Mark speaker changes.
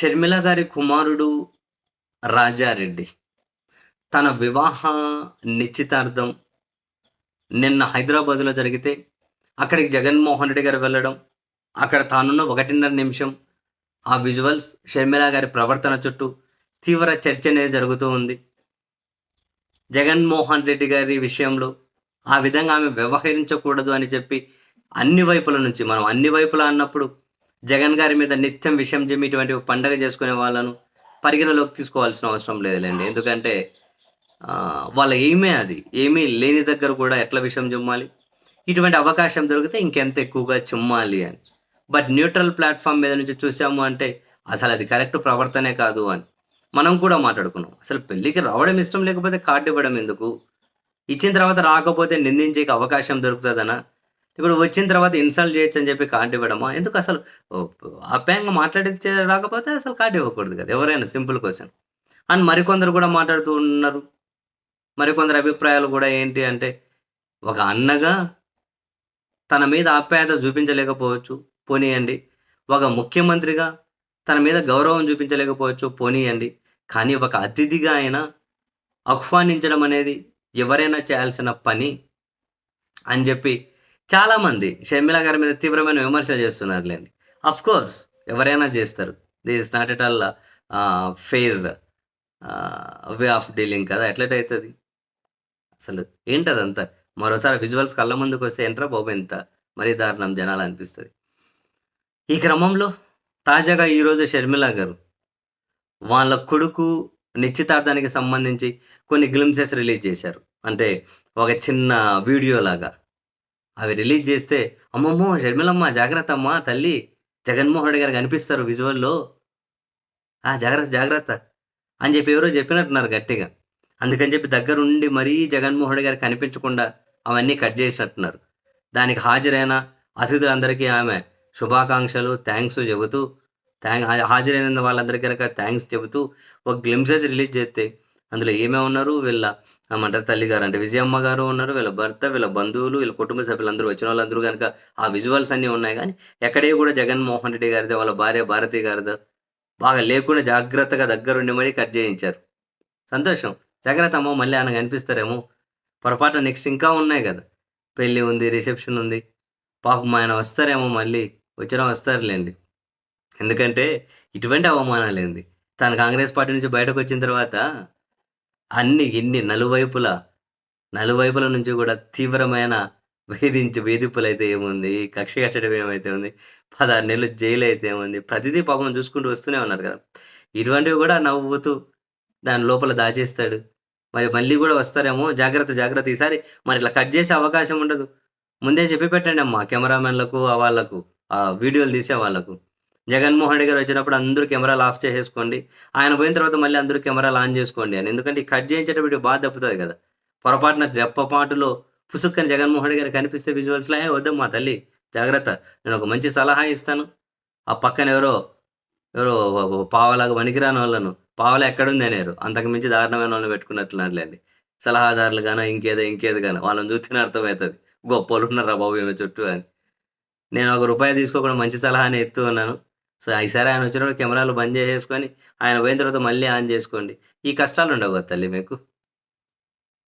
Speaker 1: షర్మిల గారి కుమారుడు రాజారెడ్డి. తన వివాహ నిశ్చితార్థం నిన్న హైదరాబాద్లో జరిగితే అక్కడికి జగన్మోహన్ రెడ్డి గారు వెళ్ళడం అక్కడ తానున్న ఒకటిన్నర నిమిషం ఆ విజువల్స్ షర్మిల గారి ప్రవర్తన చుట్టూ తీవ్ర చర్చ అనేది జరుగుతూ ఉంది. జగన్మోహన్ రెడ్డి గారి విషయంలో ఆ విధంగా ఆమె వ్యవహరించకూడదు అని చెప్పి అన్ని వైపుల నుంచి మనం అన్ని వైపులా అన్నప్పుడు జగన్ గారి మీద నిత్యం విషయం జమ్మి ఇటువంటి పండగ చేసుకునే వాళ్ళను పరిగణలోకి తీసుకోవాల్సిన అవసరం లేదులేండి. ఎందుకంటే వాళ్ళ ఏమే అది? ఏమీ లేని దగ్గర కూడా ఎట్లా విషయం జమ్మాలి? ఇటువంటి అవకాశం దొరికితే ఇంకెంత ఎక్కువగా చిమ్మాలి అని. బట్ న్యూట్రల్ ప్లాట్ఫామ్ మీద నుంచి చూసాము అంటే అసలు అది కరెక్ట్ ప్రవర్తనే కాదు అని మనం కూడా మాట్లాడుకున్నాం. అసలు పెళ్ళికి రావడం ఇష్టం లేకపోతే కార్డు ఇవ్వడం ఎందుకు? ఇచ్చిన తర్వాత రాకపోతే నిందించే అవకాశం దొరుకుతుందనా? ఇప్పుడు వచ్చిన తర్వాత ఇన్సల్ట్ చేయొచ్చు అని చెప్పి కార్డు ఇవ్వడమా? ఎందుకు అసలు అప్యాయంగా మాట్లాడించే రాకపోతే అసలు కార్డు ఇవ్వకూడదు కదా ఎవరైనా సింపుల్ క్వశ్చన్. అండ్ మరికొందరు కూడా మాట్లాడుతూ ఉన్నారు. మరికొందరు అభిప్రాయాలు కూడా ఏంటి అంటే ఒక అన్నగా తన మీద ఆప్యాయత చూపించలేకపోవచ్చు పోనీయండి. ఒక ముఖ్యమంత్రిగా తన మీద గౌరవం చూపించలేకపోవచ్చు పోనీయండి. కానీ ఒక అతిథిగా అయినా ఆహ్వానించడం అనేది ఎవరైనా చేయాల్సిన పని అని చెప్పి చాలామంది షర్మిల గారి మీద తీవ్రమైన విమర్శలు చేస్తున్నారులేండి. అఫ్ కోర్స్ ఎవరైనా చేస్తారు. This not at all fair way of dealing కదా ఎట్లయితుంది? అసలు ఏంటదంతా? మరోసారి విజువల్స్ కళ్ళ ముందుకు వస్తే ఎంట్రా బాబు ఎంత మరీ దారుణం జనాలు అనిపిస్తుంది. ఈ క్రమంలో తాజాగా ఈరోజు షర్మిల గారు వాళ్ళ కొడుకు నిశ్చితార్థానికి సంబంధించి కొన్ని గ్లిమ్సెస్ రిలీజ్ చేశారు. అంటే ఒక చిన్న వీడియో లాగా. అవి రిలీజ్ చేస్తే అమ్మమ్మో షర్మిలమ్మ జాగ్రత్త అమ్మ తల్లి జగన్మోహన్ రెడ్డి గారు కనిపిస్తారు విజువల్లో. ఆ జాగ్రత్త జాగ్రత్త అని చెప్పి ఎవరో చెప్పినట్టున్నారు గట్టిగా. అందుకని చెప్పి దగ్గరుండి మరీ జగన్మోహన్ రెడ్డి గారు కనిపించకుండా అవన్నీ కట్ చేసినట్టున్నారు. దానికి హాజరైన అతిథులందరికీ ఆమె శుభాకాంక్షలు థ్యాంక్స్ చెబుతూ థ్యాంక్ హాజరైన వాళ్ళందరికీ కనుక థ్యాంక్స్ చెబుతూ ఒక గ్లిమ్సెస్ రిలీజ్ చేస్తే అందులో ఏమేమి ఉన్నారు? వీళ్ళ ఏమంటారు తల్లి గారు అంటే విజయమ్మ గారు ఉన్నారు వీళ్ళ భర్త వీళ్ళ బంధువులు వీళ్ళ కుటుంబ సభ్యులందరూ వచ్చిన వాళ్ళందరూ కనుక ఆ విజువల్స్ అన్నీ ఉన్నాయి. కానీ ఎక్కడే కూడా జగన్మోహన్ రెడ్డి గారిదో వాళ్ళ భార్య భారతి గారిదో. బాగా లేకుండా జాగ్రత్తగా దగ్గరుండి మరీ కట్ చేయించారు. సంతోషం. జాగ్రత్త అమ్మ మళ్ళీ ఆయన కనిపిస్తారేమో. పొరపాటు నెక్స్ట్ ఇంకా ఉన్నాయి కదా. పెళ్ళి ఉంది రిసెప్షన్ ఉంది. పాపం ఆయన వస్తారేమో మళ్ళీ. వచ్చినా వస్తారులేండి. ఎందుకంటే ఇటువంటి అవమానాలేంది. తను కాంగ్రెస్ పార్టీ నుంచి బయటకు వచ్చిన తర్వాత అన్ని ఇన్ని నలువైపుల నలువైపుల నుంచి కూడా తీవ్రమైన వేధించి వేధింపులు అయితే ఏముంది? కక్ష కట్టడం ఏమైతే ఉంది? పదహారు నెలలు జైలు అయితే ఏముంది? ప్రతిదీ పాపం చూసుకుంటూ వస్తూనే ఉన్నారు కదా. ఇటువంటివి కూడా నవ్వుతూ దాని లోపల దాచేస్తాడు. మరి మళ్ళీ కూడా వస్తారేమో? జాగ్రత్త జాగ్రత్త. ఈసారి మరి ఇట్లా కట్ చేసే అవకాశం ఉండదు. ముందే చెప్పి పెట్టండి అమ్మా కెమెరామెన్లకు వాళ్ళకు ఆ వీడియోలు తీసే వాళ్ళకు. జగన్మోహన్ రెడ్డి గారు వచ్చినప్పుడు అందరూ కెమెరాలు ఆఫ్ చేసేసుకోండి. ఆయన పోయిన తర్వాత మళ్ళీ అందరూ కెమెరాలు ఆన్ చేసుకోండి అని. ఎందుకంటే కట్ చేయించేటప్పుడు బాధ తప్పుతుంది కదా. పొరపాటున రెప్పపాటులో పుసుక్కని జగన్మోహన్ రెడ్డి గారు కనిపిస్తే విజువల్స్లో ఏ వద్దమ్మా తల్లి జాగ్రత్త నేను ఒక మంచి సలహా ఇస్తాను. ఆ పక్కన ఎవరో ఎవరో పావలాగా వణికిరాని వాళ్ళను పావల ఎక్కడుంది అనేరు. అంతకు మించి దారుణమైన వాళ్ళని పెట్టుకున్నట్లున్నారులేండి. సలహాదారులు గానో ఇంకేదో ఇంకేదో గానో వాళ్ళని చూస్తేనే అర్థమవుతుంది. గొప్పలు ఉన్నారా బాబు ఏమో చుట్టూ అని. నేను ఒక రూపాయి తీసుకోకుండా మంచి సలహాని ఎత్తు ఉన్నాను సో ఈసారి ఆయన వచ్చినప్పుడు కెమెరాలు బంద్ చేసేసుకొని ఆయన పోయిన తర్వాత మళ్ళీ ఆన్ చేసుకోండి. ఈ కష్టాలు ఉండవు కదా తల్లి మీకు?